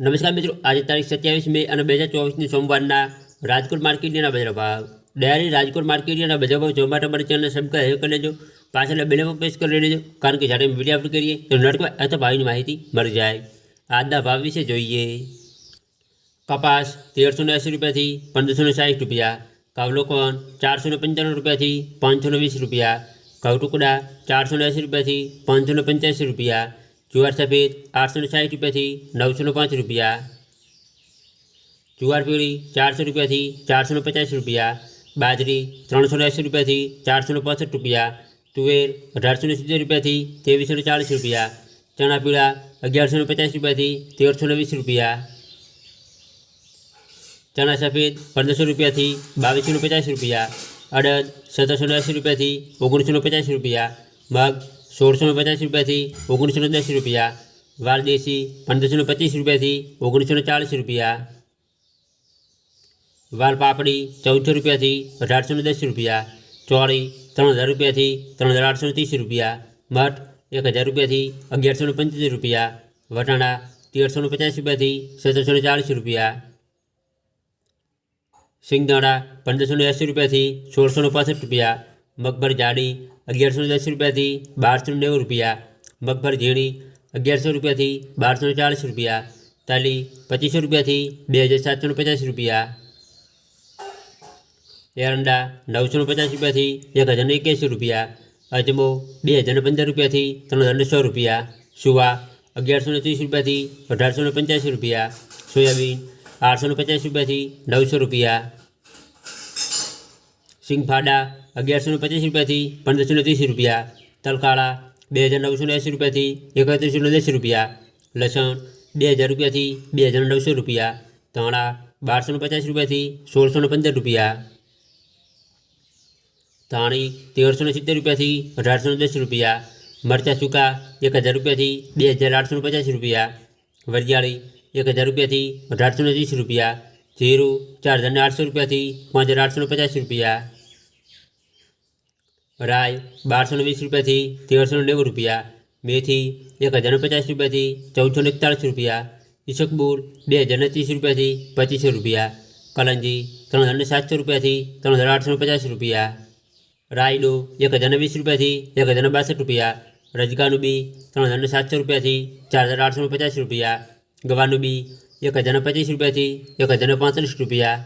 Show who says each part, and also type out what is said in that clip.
Speaker 1: નમસ્કાર મિત્રો આજે તારીખ સત્યાવીસ મે અને બે હજાર ચોવીસની સોમવારના રાજકોટ માર્કેટના બજાર ભાવ ડાયરી રાજકોટ માર્કેટના બજાર ભાવ જોવા માટે અમારી ચેનલને સબસ્ક્રાઈબ કરી લેજો પાછળ બેલેમાં પ્રેસ કરી લેજો કારણ કે જ્યારે વિડીયો અપલોડ કરીએ તો નડકવા અથવા ભાવની માહિતી મળી જાય આજના ભાવ વિશે જોઈએ કપાસ તેરસો ને એંસી રૂપિયાથી પંદરસો ને સાઠ રૂપિયા કાવલોકોન ચારસો ને પંચાણું રૂપિયાથી પાંચસો ને વીસ રૂપિયા ઘઉં ટુકડા ચારસો ને એંસી રૂપિયાથી પાંચસો ને પંચ્યાસી રૂપિયા જુવાર સફેદ આઠસો ને સાઠ રૂપિયાથી નવસો ને પાંચ રૂપિયા જુવાર પીળી ચારસો રૂપિયાથી ચારસો ને પચાસ રૂપિયા બાજરી ત્રણસો ને એંસી રૂપિયાથી ચારસો ને પાસઠ રૂપિયા તુવેર અઢારસો ને સિત્તેર રૂપિયાથી ત્રેવીસો ને ચાલીસ રૂપિયા ચણા પીળા અગિયારસો ને પચાસ રૂપિયાથી તેરસો ને વીસ રૂપિયા ચણા સફેદ પંદરસો રૂપિયાથી બાવીસો ને પચાસ રૂપિયા અડદ સત્તરસો ને એંસી રૂપિયાથી ઓગણીસો ને પચાસ રૂપિયા મગ સોળસો ને પચાસ રૂપિયાથી ઓગણીસો ને દસ રૂપિયા વાલ દેશી પંદરસો ને પચીસ રૂપિયાથી ઓગણીસો ને ચાલીસ રૂપિયા વાલ પાપડી ચૌદસો રૂપિયાથી અઢારસો ને દસ રૂપિયા ચોળી ત્રણ હજાર રૂપિયાથી ત્રણ હજાર આઠસો ને ત્રીસ રૂપિયા મઠ એક હજાર રૂપિયાથી અગિયારસો ને પંચોતેર રૂપિયા વટાણા તેરસો ને પચાસ રૂપિયાથી સત્તરસો ને ચાલીસ રૂપિયા સિંગદાણા પંદરસો ને એંસી રૂપિયાથી સોળસો ને પાસઠ રૂપિયા મગભર જાડી અગિયારસો ને દસ રૂપિયાથી બારસો ને નેવું રૂપિયા મગભર ઝીણી અગિયારસો રૂપિયાથી બારસો ને ચાલીસ રૂપિયા તાલી પચીસો રૂપિયાથી બે હજાર સાતસો ને પચાસ રૂપિયા એરંડા નવસો ને પચાસ રૂપિયાથી એક હજાર ને એક્યાસી રૂપિયા અજમો બે હજાર ને પંદર રૂપિયાથી ત્રણ હજાર ને સો રૂપિયા સુવા અગિયારસો ને ત્રીસ રૂપિયાથી અઢારસો ને પંચ્યાસી રૂપિયા સોયાબીન આઠસો ને પચાસ રૂપિયાથી નવસો રૂપિયા સિંગફાડા અગિયારસો ને પચાસ રૂપિયાથી પંદરસો ને ત્રીસ રૂપિયા તલકાળા બે હજાર નવસો ને એંસી રૂપિયાથી એકત્રીસો ને દસ રૂપિયા લસણ બે હજાર રૂપિયાથી બે હજાર નવસો રૂપિયા ધાણા બારસો ને પચાસ રૂપિયાથી સોળસો ને પંદર રૂપિયા ધાણી તેરસો ને સિત્તેર રૂપિયાથી અઢારસો ને દસ રૂપિયા મરચાં સૂકા એક હજાર રૂપિયાથી બે હજાર આઠસો ને પચાસ રૂપિયા વરિયાળી એક હજાર રૂપિયાથી અઢારસો ને ત્રીસ રૂપિયા જીરું ચાર હજાર ને આઠસો રૂપિયાથી પાંચ હજાર આઠસો ને પચાસ રૂપિયા રાય બારસો ને વીસ રૂપિયાથી તેરસો ને નેવું રૂપિયા મેથી એક હજાર ને પચાસ રૂપિયાથી ચૌદસો ને એકતાળીસ રૂપિયા ઈસકબુર બે હજાર ને ત્રીસ રૂપિયાથી પચીસો રૂપિયા કલંજી ત્રણ હજાર ને સાતસો રૂપિયાથી ત્રણ હજાર આઠસો ને પચાસ રૂપિયા રાયડો એક હજાર ને વીસ રૂપિયાથી એક હજાર ને બાસઠ રૂપિયા રજગાનું બી ત્રણ હજાર ને સાતસો રૂપિયાથી ચાર હજાર આઠસો ને પચાસ રૂપિયા ગવાનું બી એક હજાર ને પચીસ રૂપિયાથી એક હજાર ને પાંત્રીસ રૂપિયા